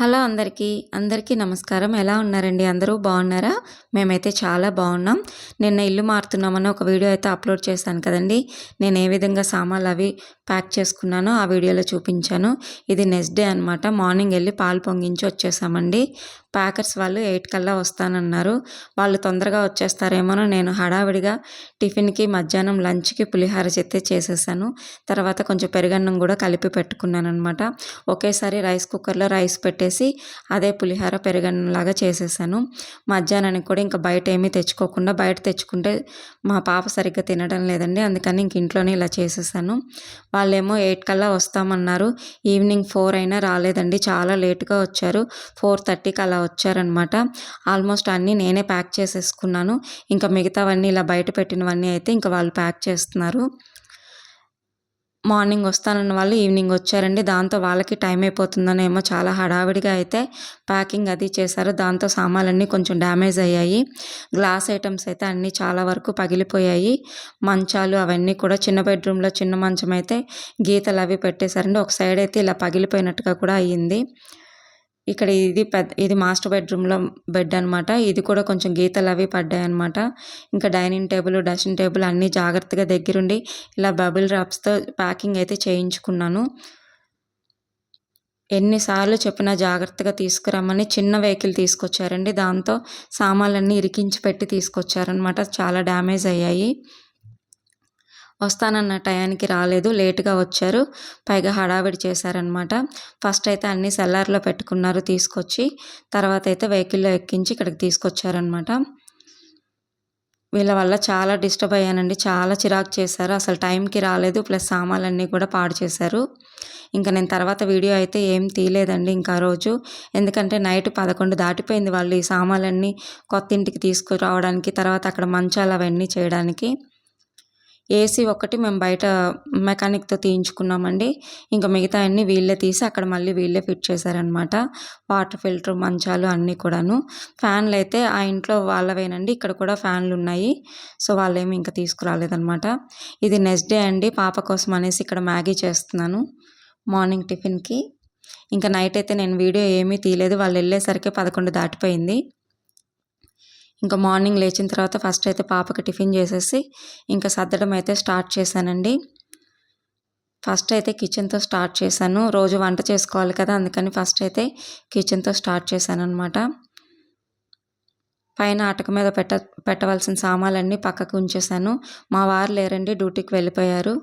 Hello అందరికీ అందరికీ నమస్కారం. ఎలా ఉన్నారండి? అందరూ బాగున్నారా? మేమైతే చాలా బాగున్నాం. నిన్న ఇల్లు మారుతున్నామని ఒక వీడియో అయితే అప్లోడ్ చేశాను కదండి. నేను ఏ విధంగా సామాన్లు అవి ప్యాక్ చేసుకున్నానో ఆ వీడియోలో చూపించాను. ఇది నెక్స్ట్ డే అనమాట మార్నింగ్ వెళ్ళి పాలు పొంగించి వచ్చేసామండి. ప్యాకర్స్ వాళ్ళు ఎయిట్ కల్లా వస్తానన్నారు. వాళ్ళు తొందరగా వచ్చేస్తారేమోనో నేను హడావిడిగా టిఫిన్కి మధ్యాహ్నం లంచ్కి పులిహార చెత్తే చేసేసాను. తర్వాత కొంచెం పెరుగన్నం కూడా కలిపి పెట్టుకున్నాను అనమాట ఒకేసారి రైస్ కుక్కర్లో రైస్ పెట్టేసి అదే పులిహార పెరుగన్నం లాగా చేసేసాను. మధ్యాహ్నానికి కూడా ఇంకా బయట ఏమీ తెచ్చుకోకుండా బయట తెచ్చుకుంటే మా పాప సరిగ్గా తినడం లేదండి. అందుకని ఇంక ఇంట్లోనే ఇలా చేసేసాను. వాళ్ళేమో ఎయిట్ కల్లా వస్తామన్నారు. ఈవినింగ్ ఫోర్ అయినా రాలేదండి. చాలా లేట్గా వచ్చారు. ఫోర్ థర్టీకి అలా వచ్చారనమాట. ఆల్మోస్ట్ అన్నీ నేనే ప్యాక్ చేసేసుకున్నాను. ఇంకా మిగతావన్నీ ఇలా బయట పెట్టినవన్నీ అయితే ఇంకా వాళ్ళు ప్యాక్ చేస్తున్నారు. మార్నింగ్ వస్తానన్న వాళ్ళు ఈవినింగ్ వచ్చారండి. దాంతో వాళ్ళకి టైం అయిపోతుందనేమో చాలా హడావిడిగా అయితే ప్యాకింగ్ అది చేశారు. దాంతో సామాన్లన్నీ కొంచెం డ్యామేజ్ అయ్యాయి. గ్లాస్ ఐటమ్స్ అయితే అన్నీ చాలా వరకు పగిలిపోయాయి. మంచాలు అవన్నీ కూడా చిన్న బెడ్రూమ్లో చిన్న మంచం అయితే గీతలు అవి పెట్టేశారండి. ఒక సైడ్ అయితే ఇలా పగిలిపోయినట్టుగా కూడా అయ్యింది. ఇక్కడ ఇది పెద్ద ఇది మాస్టర్ బెడ్రూమ్లో బెడ్ అనమాట ఇది కూడా కొంచెం గీతలు అవి పడ్డాయి అనమాట ఇంకా డైనింగ్ టేబుల్ డ్రెస్సింగ్ టేబుల్ అన్నీ జాగ్రత్తగా దగ్గరుండి ఇలా బబుల్ ర్యాప్స్తో ప్యాకింగ్ అయితే చేయించుకున్నాను. ఎన్నిసార్లు చెప్పినా జాగ్రత్తగా తీసుకురమ్మని చిన్న వెహికల్ తీసుకొచ్చారండి. దాంతో సామాన్లన్నీ ఇరికించి పెట్టి తీసుకొచ్చారనమాట చాలా డ్యామేజ్ అయ్యాయి. వస్తానన్న టయానికి రాలేదు లేటుగా వచ్చారు. పైగా హడావిడి చేశారనమాట ఫస్ట్ అయితే అన్నీ సెల్లార్లో పెట్టుకున్నారు తీసుకొచ్చి తర్వాత అయితే వెహికల్లో ఎక్కించి ఇక్కడికి తీసుకొచ్చారనమాట వీళ్ళ వల్ల చాలా డిస్టర్బ్ అయ్యానండి. చాలా చిరాకు చేశారు. అసలు టైంకి రాలేదు. ప్లస్ సామాన్లన్నీ కూడా పాడు చేశారు. ఇంకా నేను తర్వాత వీడియో అయితే ఏం తీయలేదండి ఇంకా రోజు. ఎందుకంటే నైట్ పదకొండు దాటిపోయింది వాళ్ళు ఈ సామాన్లన్నీ కొత్త ఇంటికి తీసుకురావడానికి తర్వాత అక్కడ మంచాలు అవన్నీ చేయడానికి. ఏసీ ఒకటి మేము బయట మెకానిక్తో తీయించుకున్నామండి. ఇంకా మిగతా అన్నీ వీళ్ళే తీసి అక్కడ మళ్ళీ వీళ్ళే ఫిట్ చేశారనమాట వాటర్ ఫిల్టర్ మంచాలు అన్నీ కూడాను. ఫ్యాన్లు అయితే ఆ ఇంట్లో వాళ్ళవేనండి. ఇక్కడ కూడా ఫ్యాన్లు ఉన్నాయి. సో వాళ్ళేమి ఇంకా తీసుకురాలేదనమాట ఇది నెక్స్ట్ డే అండి. పాప కోసం అనేసి ఇక్కడ మ్యాగీ చేస్తున్నాను. మార్నింగ్ టిఫిన్కి. ఇంకా నైట్ అయితే నేను వీడియో ఏమీ తీయలేదు. వాళ్ళు వెళ్ళేసరికి పదకొండు దాటిపోయింది. ఇంకా మార్నింగ్ లేచిన తర్వాత ఫస్ట్ అయితే పాపకి టిఫిన్ చేసేసి ఇంకా సర్దడం అయితే స్టార్ట్ చేశానండి. ఫస్ట్ అయితే కిచెన్తో స్టార్ట్ చేశాను. రోజు వంట చేసుకోవాలి కదా అందుకని ఫస్ట్ అయితే కిచెన్తో స్టార్ట్ చేశాను అనమాట పైన అటక మీద పెట్ట పెట్టవలసిన సామాన్లన్నీ పక్కకు ఉంచేశాను. మా వారు లేరండి డ్యూటీకి వెళ్ళిపోయారు.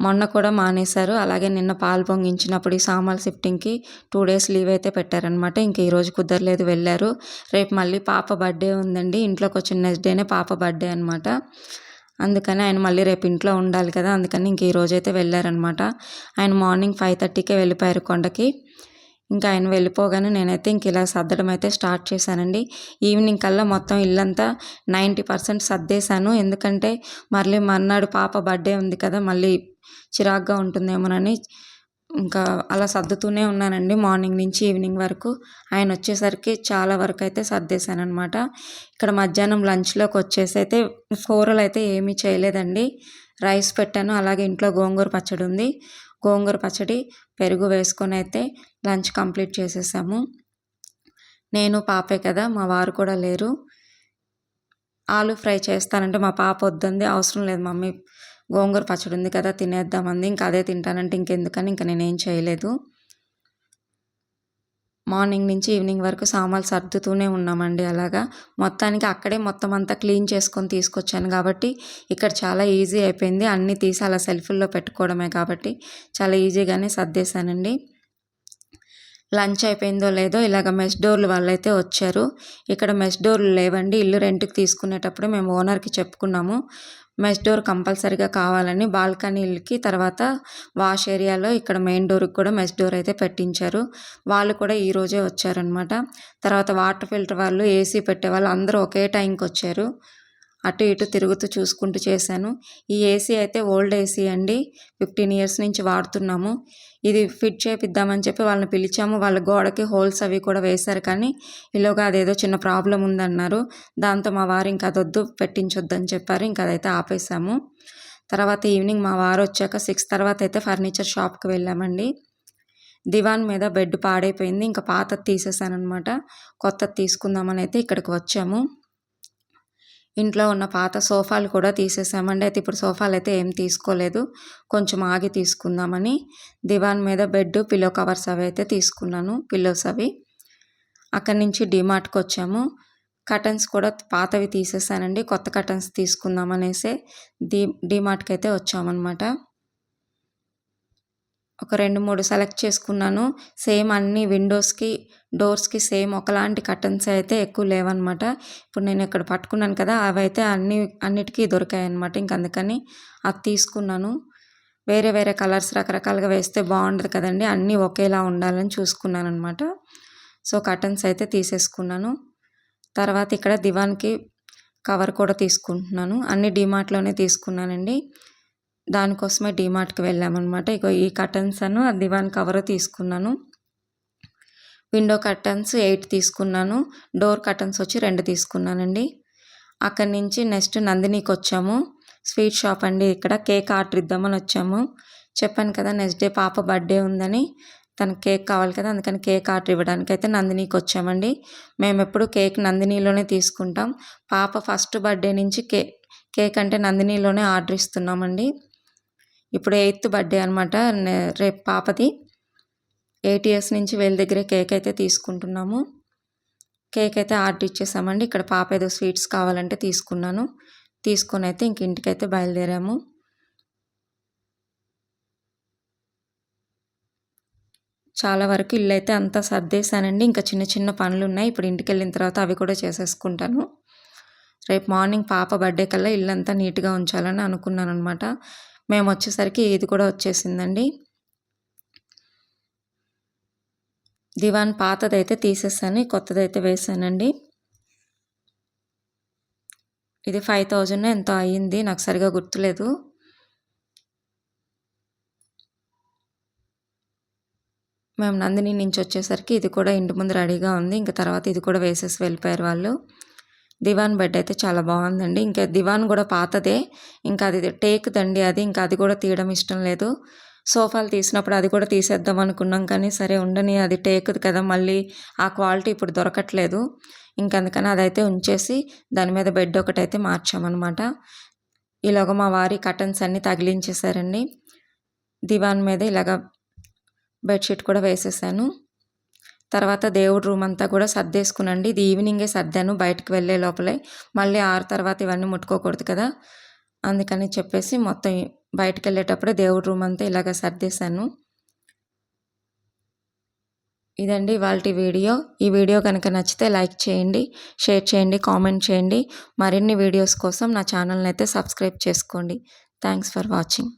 మొన్న కూడా మానేశారు. అలాగే నిన్న పాలు పొంగించినప్పుడు ఈ సామాన్ షిఫ్టింగ్కి టూ డేస్ లీవ్ అయితే పెట్టారనమాట ఇంక ఈరోజు కుదరలేదు వెళ్ళారు. రేపు మళ్ళీ పాప బర్త్డే ఉందండి. ఇంట్లోకి వచ్చిన నెక్స్ట్ డేనే పాప బర్త్డే అనమాట అందుకని ఆయన మళ్ళీ రేపు ఇంట్లో ఉండాలి కదా. అందుకని ఇంక ఈరోజు అయితే వెళ్ళారనమాట ఆయన మార్నింగ్ ఫైవ్ థర్టీకే వెళ్ళిపోయారు కొండకి. ఇంకా ఆయన వెళ్ళిపోగానే నేనైతే ఇంక ఇలా సర్దడం అయితే స్టార్ట్ చేశానండి. ఈవినింగ్ కల్లా మొత్తం ఇల్లంతా నైంటీ పర్సెంట్ సర్దేశాను. ఎందుకంటే మళ్ళీ మర్నాడు పాప బర్త్డే ఉంది కదా మళ్ళీ చిరాగ్గా ఉంటుందేమోనని ఇంకా అలా సర్దుతూనే ఉన్నానండి మార్నింగ్ నుంచి ఈవినింగ్ వరకు. ఆయన వచ్చేసరికి చాలా వరకు అయితే సర్దేశాను అనమాట ఇక్కడ మధ్యాహ్నం లంచ్లోకి వచ్చేసి అయితే కూరలు అయితే ఏమీ చేయలేదండి. రైస్ పెట్టాను అలాగే ఇంట్లో గోంగూర పచ్చడి ఉంది. గోంగూర పచ్చడి పెరుగు వేసుకొని అయితే లంచ్ కంప్లీట్ చేసేసాము. నేను పాపే కదా మా వారు కూడా లేరు. ఆలు ఫ్రై చేస్తానంటే మా పాప వద్దంది అవసరం లేదు మమ్మీ. గోంగూర పచ్చడి ఉంది కదా తినేద్దామంది ఇంకా అదే తింటానంటే ఇంకెందుకని ఇంకా నేనేం చేయలేదు. మార్నింగ్ నుంచి ఈవినింగ్ వరకు సామాన్లు సర్దుతూనే ఉన్నామండి అలాగా. మొత్తానికి అక్కడే మొత్తం అంతా క్లీన్ చేసుకొని తీసుకొచ్చాను కాబట్టి ఇక్కడ చాలా ఈజీ అయిపోయింది. అన్నీ తీసి అలా సెల్ఫీల్లో పెట్టుకోవడమే కాబట్టి చాలా ఈజీగానే సర్దేశానండి. లంచ్ అయిపోయిందో లేదో ఇలాగ మెస్ డోర్లు వాళ్ళైతే వచ్చారు. ఇక్కడ మెస్ డోర్లు లేవండి. ఇల్లు రెంట్కి తీసుకునేటప్పుడు మేము ఓనర్కి చెప్పుకున్నాము. మెస్ డోర్ కంపల్సరీగా కావాలని బాల్కనీలకి తర్వాత వాష్ ఏరియాలో ఇక్కడ మెయిన్ డోర్కి కూడా మెస్ డోర్ అయితే పెట్టించారు. వాళ్ళు కూడా ఈరోజే వచ్చారనమాట తర్వాత వాటర్ ఫిల్టర్ వాళ్ళు ఏసీ పెట్టే వాళ్ళు అందరూ ఒకే టైంకి వచ్చారు. అటు ఇటు తిరుగుతూ చూసుకుంటూ చేశాను. ఈ ఏసీ అయితే ఓల్డ్ ఏసీ అండి. ఫిఫ్టీన్ ఇయర్స్ నుంచి వాడుతున్నాము. ఇది ఫిట్ చేపిద్దామని చెప్పి వాళ్ళని పిలిచాము. వాళ్ళ గోడకి హోల్స్ అవి కూడా వేశారు కానీ ఇలాగా అదేదో చిన్న ప్రాబ్లం ఉందన్నారు. దాంతో మా వారు ఇంకా అదొద్దు పెట్టించొద్దని చెప్పారు. ఇంకా అదైతే ఆపేసాము తర్వాత ఈవినింగ్ మా వారు వచ్చాక సిక్స్ తర్వాత అయితే ఫర్నిచర్ షాప్కి వెళ్ళామండి. దివాన్ మీద బెడ్ పాడైపోయింది. ఇంకా పాతది తీసేసానమాట కొత్త కొత్తది తీసుకుందామని అయితే ఇక్కడికి వచ్చాము. ఇంట్లో ఉన్న పాత సోఫాలు కూడా తీసేసామండి అయితే ఇప్పుడు సోఫాలు అయితే ఏం తీసుకోలేదు. కొంచెం ఆగి తీసుకుందామని దివాన్ మీద బెడ్ పిల్లో కవర్స్ అవి అయితే తీసుకున్నాను పిల్లోస్ అవి. అక్కడి నుంచి డిమార్ట్కి వచ్చాము. కటన్స్ కూడా పాతవి తీసేసానండి కొత్త కటన్స్ తీసుకుందాం అనేసి డి డిమార్ట్కి అయితే వచ్చామన్నమాట. ఒక రెండు మూడు సెలెక్ట్ చేసుకున్నాను. సేమ్ అన్ని విండోస్కి డోర్స్కి సేమ్ ఒకలాంటి కర్టన్స్ అయితే ఎక్కువ లేవన్నమాట. ఇప్పుడు నేను ఇక్కడ పట్టుకున్నాను కదా అవి అయితే అన్ని అన్నిటికీ దొరికాయి అనమాట ఇంక అందుకని అది తీసుకున్నాను. వేరే వేరే కలర్స్ రకరకాలుగా వేస్తే బాగుండదు కదండి. అన్నీ ఒకేలా ఉండాలని చూసుకున్నాను అనమాట సో కర్టన్స్ అయితే తీసేసుకున్నాను. తర్వాత ఇక్కడ దివాన్కి కవర్ కూడా తీసుకుంటున్నాను. అన్ని డిమార్ట్లోనే తీసుకున్నానండి. దానికోసమే డిమార్ట్కి వెళ్ళామన్నమాట. ఇక ఈ కర్టన్స్ అను దివాన్ కవర్ తీసుకున్నాను. విండో కర్టన్స్ ఎయిట్ తీసుకున్నాను. డోర్ కర్టన్స్ వచ్చి రెండు తీసుకున్నానండి. అక్కడి నుంచి నెక్స్ట్ నందినికి వచ్చాము. స్వీట్ షాప్ అండి ఇక్కడ. కేక్ ఆర్డర్ ఇద్దామని వచ్చాము. చెప్పాను కదా నెక్స్ట్ డే పాప బర్త్డే ఉందని. తన కేక్ కావాలి కదా అందుకని కేక్ ఆర్డర్ ఇవ్వడానికి అయితే నందినికి వచ్చామండి. మేము ఎప్పుడు కేక్ నందినిలోనే తీసుకుంటాం. పాప ఫస్ట్ బర్త్డే నుంచి కే కేక్ అంటే నందినిలోనే ఆర్డర్ ఇస్తున్నామండి. ఇప్పుడు ఎయిత్ బర్త్డే అనమాట రేపు పాపది. ఎయిట్ ఇయర్స్ నుంచి వీళ్ళ దగ్గరే కేక్ అయితే తీసుకుంటున్నాము. కేక్ అయితే ఆర్డర్ ఇచ్చేసామండి. ఇక్కడ పాప ఏదో స్వీట్స్ కావాలంటే తీసుకున్నాను. తీసుకొని అయితే ఇంక ఇంటికైతే బయలుదేరాము. చాలా వరకు ఇల్లు అయితే అంతా సర్దేశానండి. ఇంకా చిన్న చిన్న పనులు ఉన్నాయి. ఇప్పుడు ఇంటికి వెళ్ళిన తర్వాత అవి కూడా చేసేసుకుంటాను. రేపు మార్నింగ్ పాప బర్త్డే కల్లా ఇల్లు అంతా నీట్గా ఉంచాలని అనుకున్నాను అనమాట మేము వచ్చేసరికి ఇది కూడా వచ్చేసిందండి. దివాన్ పాతదైతే తీసేసాను కొత్తదైతే వేసానండి. ఇది ఫైవ్ థౌజండ్ ఎంతో అయ్యింది నాకు సరిగా గుర్తులేదు. మేము నందిని నుంచి వచ్చేసరికి ఇది కూడా ఇంటి ముందు రెడీగా ఉంది ఇంకా తర్వాత ఇది కూడా వేసేసి వెళ్ళిపోయారు వాళ్ళు. దివాన్ బెడ్ అయితే చాలా బాగుందండి. ఇంకా దివాన్ కూడా పాతదే. ఇంకా అది టేక్దండి అది. ఇంకా అది కూడా తీయడం ఇష్టం లేదు. సోఫాలు తీసినప్పుడు అది కూడా తీసేద్దాం అనుకున్నాం కానీ సరే ఉండని అది టేకుది కదా మళ్ళీ ఆ క్వాలిటీ ఇప్పుడు దొరకట్లేదు. ఇంకందుకని అదైతే ఉంచేసి దాని మీద బెడ్ ఒకటైతే మార్చామన్నమాట. ఇలాగ మా వారి కటన్స్ అన్నీ తగిలించేశారండి. దివాన్ మీద ఇలాగ బెడ్షీట్ కూడా వేసేసాను. తర్వాత దేవుడు రూమ్ అంతా కూడా సర్దేసుకునండి. ఇది ఈవినింగే సర్దాను బయటకు వెళ్ళే లోపలే. మళ్ళీ ఆరు తర్వాత ఇవన్నీ ముట్టుకోకూడదు కదా. అందుకని చెప్పేసి మొత్తం బయటకు వెళ్ళేటప్పుడే దేవుడి రూమ్ అంతా ఇలాగ సర్దేశాను. ఇదండి వాళ్ళ వీడియో. ఈ వీడియో కనుక నచ్చితే లైక్ చేయండి షేర్ చేయండి కామెంట్ చేయండి. మరిన్ని వీడియోస్ కోసం నా ఛానల్ని అయితే సబ్స్క్రైబ్ చేసుకోండి. Thanks for watching.